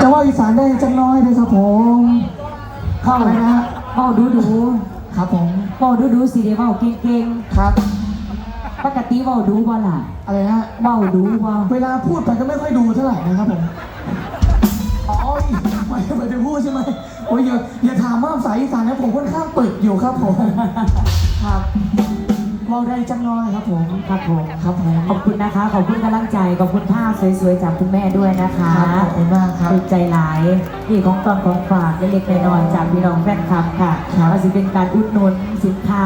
จะว่าอีสานได้จังน้อยเลยครับผมเข้าเลยนะฮะเว้าดูดูครับผมเว้าดูดูสิเดี๋ยวเว้าเก่งครับๆปกติเว้าดูบ่ล่ะอะไรฮะเว้าดูบ่เวลาพูดไปก็ไม่ค่อยดูเท่าไหร่นะครับผมอ๋อไม่ไม่ได้พูดใช่ไหมโอ้ยอย่าอย่าถามว่าภาษาอีสานนะผมค่อนข้างปึกอยู่ครับผม ครับเราได้จังน้อยครับผมครับผมครับผมขอบคุณนะคะ ขอบคุณกำลังใจ ขอบคุณภาพสวยๆจากคุณแม่ด้วยนะคะครับขอบคุณมากครับเป็นใจหลายนี่ของตอนของฝากเล็กๆน้อยๆจากพี่น้องแฟนคลับค่ะครับก็จะเป็นการอุดหนุนสินค้า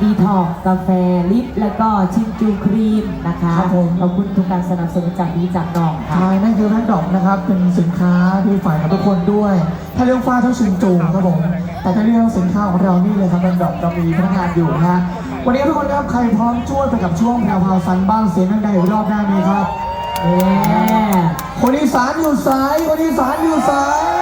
ดีทอกกาแฟลิป แล้วก็ชิมจูครีมนะคะครับผมขอบคุณทุกการสนับสนุนจากนี้จากน้องค่ะใช่นั่นคือแว่นดอกนะครับ เป็นสินค้าที่ฝ่ายกับทุกคนด้วย ถ้าเรื่องฟ้าเท่าชินจูครับผม แต่ถ้าเรื่องสินค้าของเรานี่เลยครับแว่นดอกเรามีพนักงานอยู่นะฮะวันนี้ทุกคนครับใครพร้อมช่วยไปกับช่วงแพรวพราวซันบ้างเสียงดังๆอีกรอบหน้านี้ครับเอ๊ะคนอีสานอยู่ซ้ายคนอีสานอยู่ซ้าย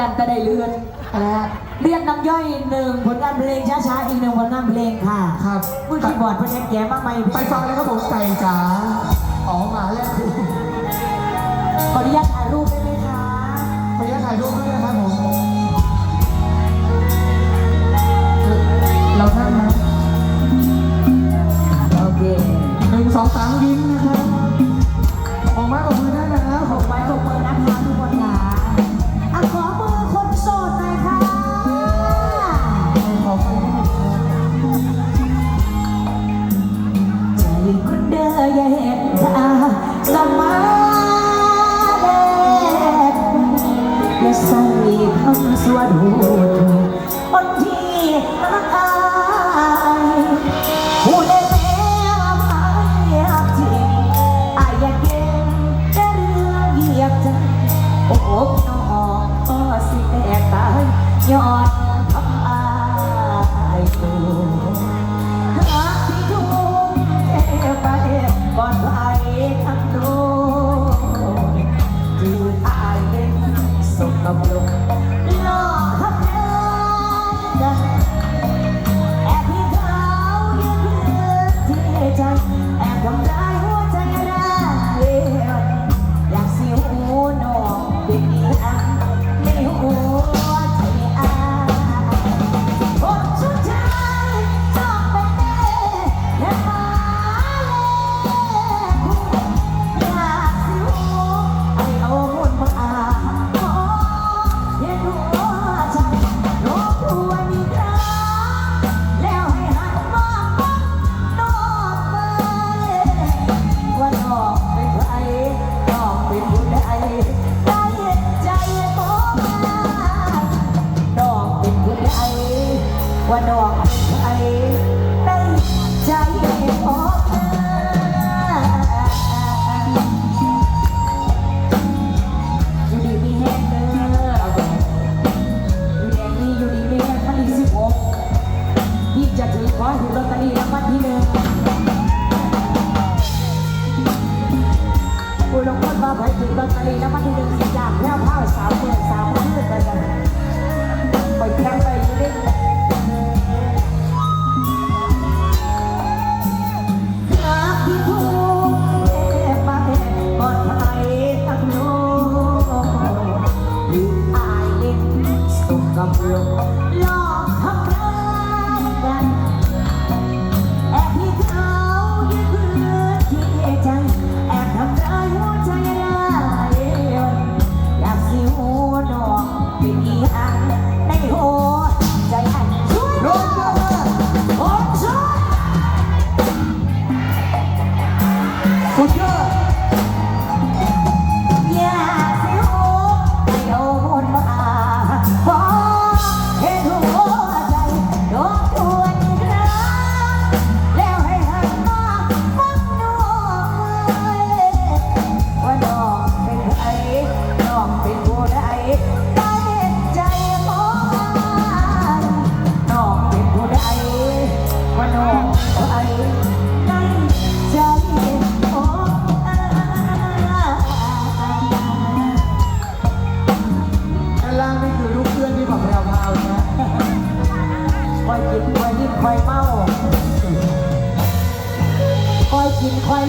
ยันจะได้เลื่อนนะฮะเรียนน้ำย่อยหนึ่งผลงานเพลงช้าๆอีกหนึ่งผลงานเพลงค่ะครับผู้คีย์บอร์ดเพื่อนแย่มากไหมไปฟังเลยครับผมไก่จ๋าอ๋อมาแล้วขออนุญาตถ่ายรูปได้ไหมคะขออนุญาตถ่ายรูปด้วยนะคะ สมาเด็ดยาใส่คำสวดหูถูกคนที่รักอายผู้ใดแม้ว่าไม่อยากจริงอายอยากเก่งแต่เรื่องเหยียบใจโอ้โหน้องก็สิแตกตายย้อน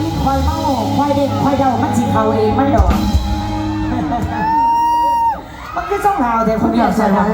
นี้คอยเมาคอยเด็กคอยเดามันสิเขาเองมันดอกมันคือต้องหาวแต่คนเดียวใช่ไหม